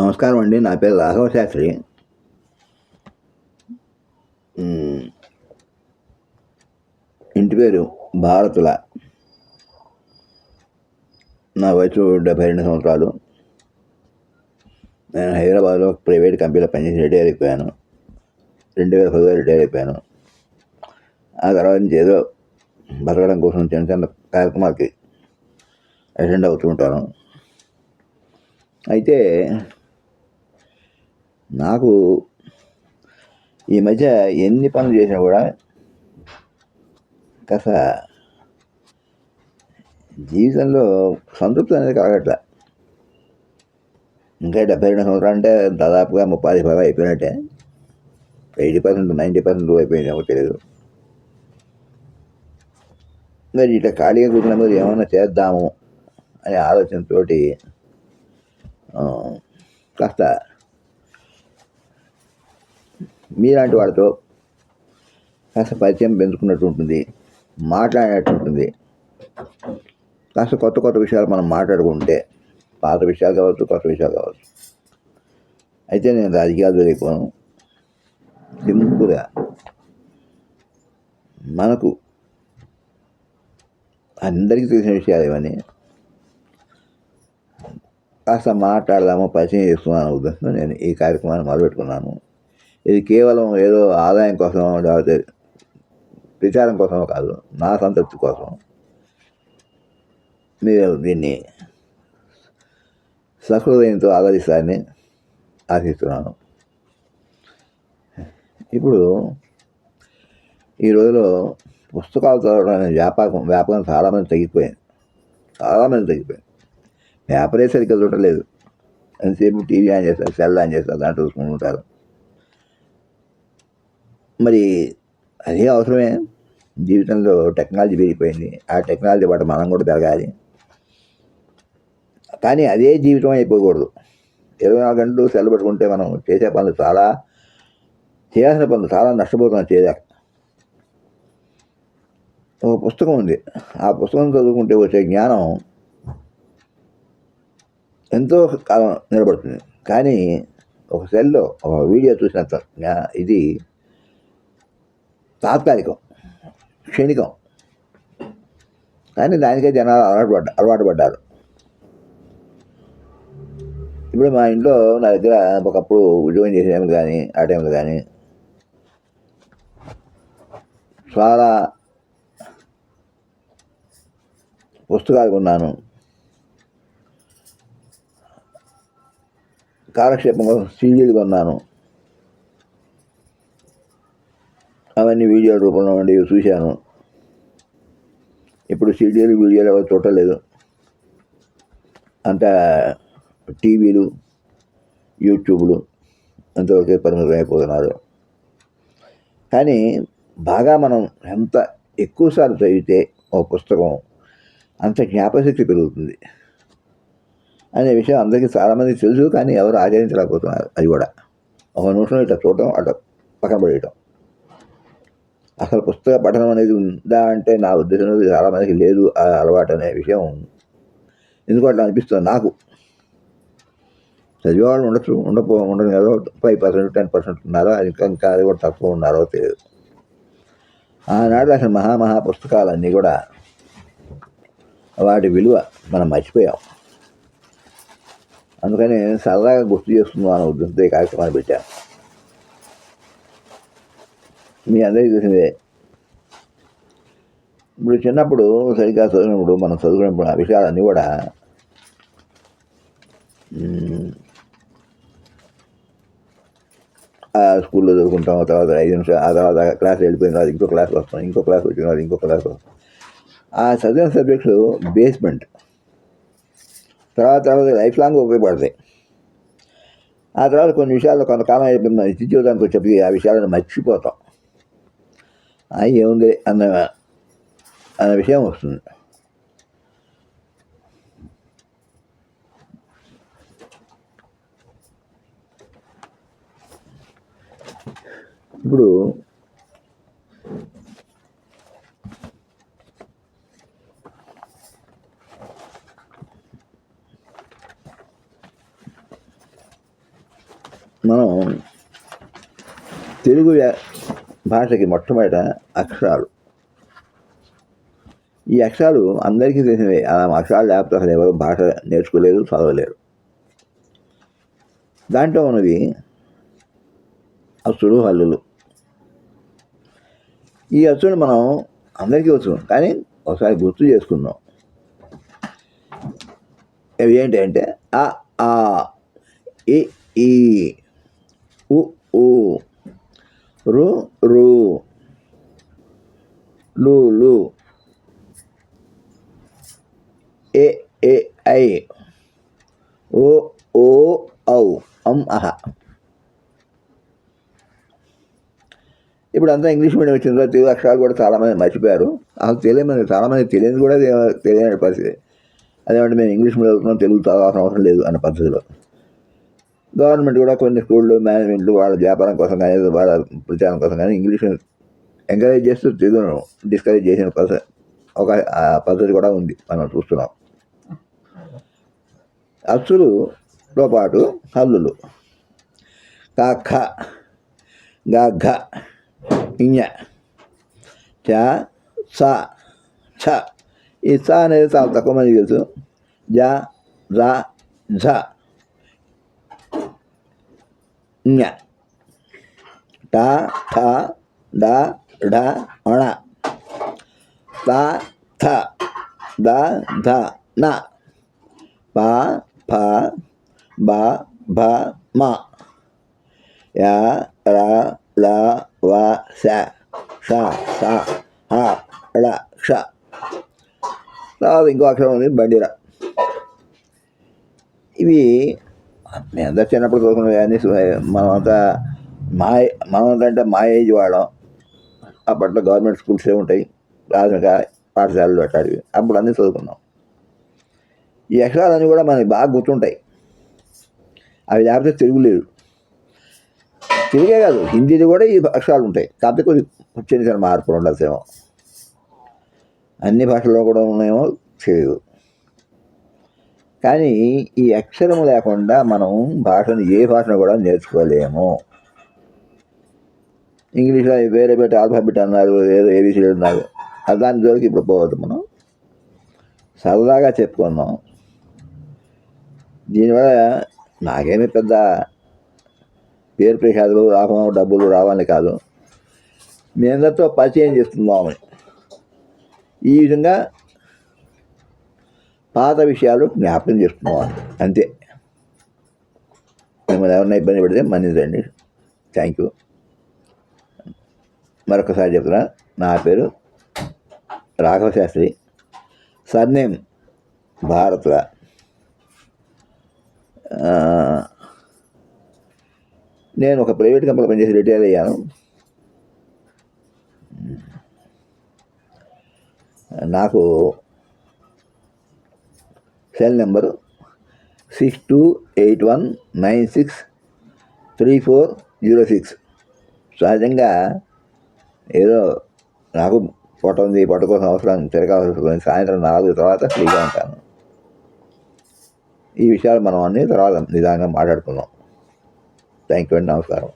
నమస్కారం అండి. నా పేరు రాఘవ శాస్త్రి. ఇంటి పేరు భారతుల. నా వయసు డెబ్బై రెండు సంవత్సరాలు. నేను హైదరాబాద్లో ప్రైవేట్ కంపెనీలో పనిచేసి రిటైర్ అయిపోయాను. రెండు వేల పదిలో రిటైర్ అయిపోయాను. ఆ తర్వాత నుంచి ఏదో బతకడం కోసం చిన్న చిన్న కార్యక్రమాలకి అటెండ్ అవుతూ ఉంటాను. అయితే నాకు ఈ మధ్య ఎన్ని పనులు చేసినా కూడా కాస్త జీవితంలో సంతృప్తి అనేది కలగట్లే. ఇంకా డెబ్బై రెండు సంవత్సరాలు అంటే దాదాపుగా ముప్పై పది అయిపోయినట్టే. ఎయిటీ పర్సెంట్ నైంటీ పర్సెంట్ అయిపోయిందేమో తెలియదు మరి ఇట్లా ఖాళీగా కూర్చున్నప్పుడు ఏమైనా చేద్దాము అనే ఆలోచనతోటి కాస్త మీలాంటి వాడితో కాస్త పరిచయం పెంచుకున్నట్టు ఉంటుంది మాట్లాడినట్టు ఉంటుంది. కాస్త కొత్త కొత్త విషయాలు మనం మాట్లాడుకుంటే పాత విషయాలు కావచ్చు కొత్త విషయాలు కావచ్చు. అయితే నేను రాజకీయాలు జరిగిపోను సింపుల్గా మనకు అందరికీ తెలిసిన విషయాలు ఇవన్నీ. కాస్త మాట్లాడదాము పరిచయం చేసుకున్నాను ఉద్దేశంతో నేను ఈ కార్యక్రమాన్ని మొదలుపెట్టుకున్నాను. ఇది కేవలం ఏదో ఆదాయం కోసం లేకపోతే ప్రచారం కోసమో కాదు. నా సంతృప్తి కోసం మీరు దీన్ని సహృదయంతో ఆదరిస్తారని ఆశిస్తున్నాను. ఇప్పుడు ఈ రోజులో పుస్తకాలు చదవడం అనే వ్యాపకం వ్యాపకం చాలామంది తగ్గిపోయింది చాలామంది తగ్గిపోయింది పేపరే సరిగ్గా చూడలేదు ఎంతసేపు టీవీ ఆన్ చేస్తారు సెల్ ఆన్ చేస్తారు దాంట్లో చూసుకుంటుంటారు మరి అది అవసరమే. జీవితంలో టెక్నాలజీ పెరిగిపోయింది. ఆ టెక్నాలజీ పాటు మనం కూడా పెరగాలి. కానీ అదే జీవితం అయిపోకూడదు. ఇరవై నాలుగు గంటలు సెలవు పెట్టుకుంటే మనం చేసే పనులు చాలా చేయాల్సిన పనులు చాలా నష్టపోతున్నాం చేయలేక ఒక పుస్తకం ఉంది. ఆ పుస్తకం చదువుకుంటే వచ్చే జ్ఞానం ఎంతో కాలం నిలబడుతుంది. కానీ ఒక సెల్లో ఒక వీడియో చూసినంత జ్ఞా- ఇది తాత్కాలికం క్షణికం. కానీ దానికే జనాలు అలవాటు పడ్డ అలవాటు పడ్డారు. ఇప్పుడు మా ఇంట్లో నా దగ్గర ఒకప్పుడు ఉద్యోగం చేసే టైంలో కానీ ఆ టైంలో కానీ చాలా పుస్తకాలు కొన్నాను. కాలక్షేపం కోసం సీడీలు కొన్నాను. అవన్నీ వీడియోల రూపంలో ఉండి చూశాను. ఇప్పుడు సీడీలు వీడియోలు ఎవరు చూడలేదు. అంతా టీవీలు యూట్యూబ్లు అంతవరకే పరిమితం అయిపోతున్నారు. కానీ బాగా మనం ఎంత ఎక్కువసార్లు చదివితే ఒక పుస్తకం అంత జ్ఞాపశక్తి పెరుగుతుంది అనే విషయం అందరికీ చాలామంది తెలుసు కానీ ఎవరు ఆచరించలేకపోతున్నారు. అది కూడా ఒక నిమిషం ఇట్లా చూడటం అట్లా పక్కన పడేయటం. అసలు పుస్తక పఠనం అనేది ఉందా అంటే నా ఉద్దేశంలో చాలామందికి లేదు ఆ అలవాటు అనే విషయం. ఎందుకు అట్లా అనిపిస్తుంది నాకు. చదివేవాళ్ళు ఉండొచ్చు ఉండపో ఉండదు కదా ఫైవ్ పర్సెంట్ టెన్ పర్సెంట్ ఉన్నారో అది ఇంకా ఇంకా అది కూడా తక్కువ ఉన్నారో తెలియదు. ఆనాడు అసలు మహామహా పుస్తకాలన్నీ కూడా వాటి విలువ మనం మర్చిపోయాం. అందుకని సరదాగా గుర్తు చేసుకుందాం అనే ఉద్దేశంతో ఈ కార్యక్రమాన్ని పెట్టాను. మీ అందరికీ తెలిసిందే. ఇప్పుడు చిన్నప్పుడు సరిగ్గా చదివినప్పుడు మనం చదువుకున్నప్పుడు ఆ విషయాలన్నీ కూడా ఆ స్కూల్లో చదువుకుంటాం ఆ తర్వాత ఐదు నిమిషాలు ఆ తర్వాత క్లాస్ వెళ్ళిపోయిన తర్వాత ఇంకో క్లాస్ వస్తాం ఇంకో క్లాస్ వచ్చిన తర్వాత ఇంకో క్లాస్ వస్తాం. ఆ చదివిన సబ్జెక్ట్స్ బేస్మెంట్. తర్వాత తర్వాత లైఫ్ లాంగ్ ఉపయోగపడతాయి. ఆ తర్వాత కొన్ని విషయాలు కొంతకాలం అయిపోయింది మన నిత్య జీవితానికి వచ్చేప్పటికి ఆ విషయాలను మర్చిపోతాం. ఏముంది అన్న అన్న విషయం వస్తుంది ఇప్పుడు మనం తెలుగు వ్యా- భాషకి మొట్టమొదట అక్షరాలు. ఈ అక్షరాలు అందరికీ తెలిసినవే. ఆ అక్షరాలు లేకపోతే అసలు ఎవరు భాష నేర్చుకోలేరు చదవలేరు దాంట్లో ఉన్నవి అచ్చులు హల్లులు ఈ అచ్చులు మనం అందరికీ వచ్చు కానీ ఒకసారి గుర్తు చేసుకుందాం. అవి ఏంటి అంటే ఆ ఆ ఈ ఉ ఊ. రు రు. లు లు. ఏ ఏ ఐ. ఓ ఓ ఔ. అం అహ. ఇప్పుడు అంతా ఇంగ్లీష్ మీడియం వచ్చిన తర్వాత తెలుగు అక్షరాలు కూడా చాలామంది మర్చిపోయారు. అసలు తెలియని చాలామంది తెలియదు కూడా తెలియని పరిస్థితి. అదేమంటే మేము ఇంగ్లీష్ మీడియం చదువుతున్నాం తెలుగు చదవాల్సిన అవసరం లేదు అన్న పద్ధతిలో. గవర్నమెంట్ కూడా కొన్ని స్కూళ్ళు మేనేజ్మెంట్లు వాళ్ళ వ్యాపారం కోసం కానీ వాళ్ళ ప్రచారం కోసం కానీ ఇంగ్లీష్ ఎంకరేజ్ చేస్తూ తెలుగును డిస్కరేజ్ చేసిన పద్ధతి ఒక ఆ పద్ధతి కూడా ఉంది మనం చూస్తున్నాం. అచ్చులుతో పాటు హల్లులు. కాఖ ఖ గా ఘ స ఛ ఈ స అనేది చాలా తక్కువ మంది తెలుసు. జ జ. ఝ ఞ ట ఠ డ ఢ అణ త థ ద ధ న ప ఫ బ భ మ య ర ల వ శ ష స హ ళ క్ష తర్వాత ఇంకో అక్షరం ఉంది బండిర ఇవి మేము అందరు చిన్నప్పుడు చదువుకున్నవి అన్నీ మనమంతా మా మనమంతా అంటే మా ఏజ్ వాళ్ళం. అప్పట్లో గవర్నమెంట్ స్కూల్స్ ఉంటాయి? ప్రాథమిక పాఠశాలలు అట్లాంటివి అప్పుడు అన్నీ చదువుకున్నాం. ఈ అక్షరాలన్నీ కూడా మనకి బాగా గుర్తుంటాయి. అవి లేకపోతే తెలుగు లేదు. తెలుగే కాదు హిందీలో కూడా ఈ అక్షరాలు ఉంటాయి. కాకపోతే కొద్ది చిన్న చిన్న మార్పులు ఉండొచ్చేమో. అన్ని భాషల్లో కూడా ఉన్నాయేమో తెలియదు. కానీ ఈ అక్షరము లేకుండా మనం భాషను ఏ భాషను కూడా నేర్చుకోలేము. ఇంగ్లీష్లో వేరే పెట్టి ఆల్ఫాబెట్ అన్నారు ఏదో ఏబీసీ అన్నారు అది దాని జోలికి ఇప్పుడు పోవద్దు మనం. సరదాగా చెప్పుకుందాం. దీనివల్ల నాకేమి పెద్ద పేరు ప్రసాదులు లాభం డబ్బులు రావాలని కాదు. మీ అందరితో పరిచయం చేస్తున్నామని ఈ విధంగా పాత విషయాలు జ్ఞాపకం చేసుకోవాలి. అంతే. మిమ్మల్ని ఎవరైనా ఇబ్బంది పెడితే మన్నిదండి థ్యాంక్ యూ మరొకసారి చెప్తున్నా నా పేరు రాఘవ శాస్త్రి సర్నేమ్ భారత్ల. నేను ఒక ప్రైవేట్ కంపెనీలో పనిచేసి రిటైర్ అయ్యాను. నాకు cell number six two eight one nine six three four zero six. సహజంగా ఏదో నాకు ఫోటో ఉంది పొట్ట కోసం అవసరం తిరగాల్సి సాయంత్రం నాలుగు తర్వాత ఫ్రీగా ఉంటాను. ఈ విషయాలు మనం అన్ని తర్వాత నిదానంగా మాట్లాడుకుందాం. థ్యాంక్ యూ అండి నమస్కారం.